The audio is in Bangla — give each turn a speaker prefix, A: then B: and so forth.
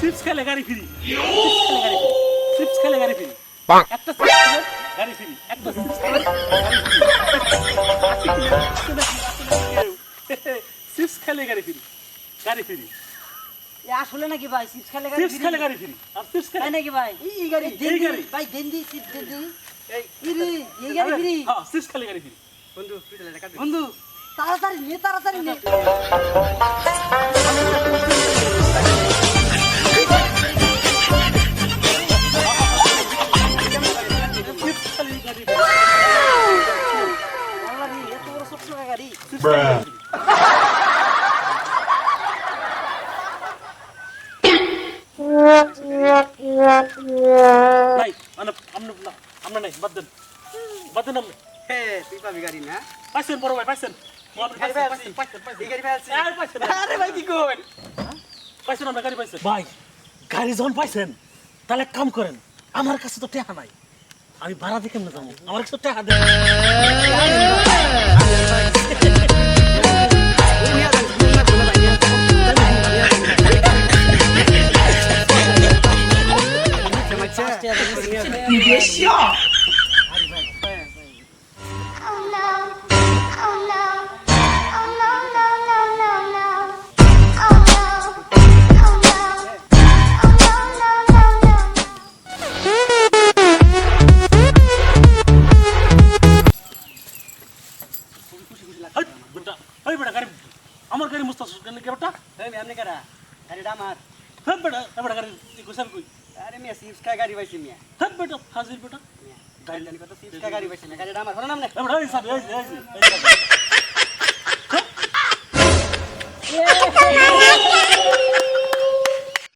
A: চিপস খেলে গাড়ি ফ্রি চিপস খেলে গাড়ি ফ্রি একটা গাড়ি ফ্রি একটা চিপস খেলে গাড়ি ফ্রি গাড়ি ফ্রি
B: আসলে নাকি ভাই চিপস খেলে গাড়ি
A: চিপস খেলে গাড়ি ফ্রি আর চিপস খেলে
B: নাকি ভাই
C: এই গাড়ি
A: গাড়ি।
B: ভাই দেন দি চিপস দেন দি
A: এই
B: এই গাড়ি ফ্রি
A: হ্যাঁ চিপস খেলে গাড়ি ফ্রি
C: বন্ধু।
B: বন্ধু তাড়াতাড়ি নে তাড়াতাড়ি নে।
A: ফ্রি নাই আমরা আমরা না আমরা নাই বাদ দেন। বাদ দেন আপনি
C: হে, তুই পাবি গাড়ি না?
A: পাইছেন বড় ভাই পাইছেন।
C: ভাই
A: গাড়ি পাইছেন ভাই গাড়ি যখন পাইছেন তাহলে কাম করেন আমার কাছে তো টাকা নাই। আমি ভাড়া দিয়ে কেমনে যাব? আমার কাছে তো টাকা দেন আমার গাড়ি মুস্তা কেন কে বেটা
C: এই আমি কারা গাড়িটা আমার।
A: হ্যাঁ বেটা বেটা গাড়ি তুই গোসাল কই?
C: আরে মিয়া সিপস খাই গাড়ি পাইছি মিয়া।
A: হ্যাঁ বেটা হাজির বেটা।
C: গাড়ি জানি কত সিপস খাই গাড়ি পাইছি না গাড়িটা আমার। শোনো না
A: এই বেটা এই সাথে এই এই।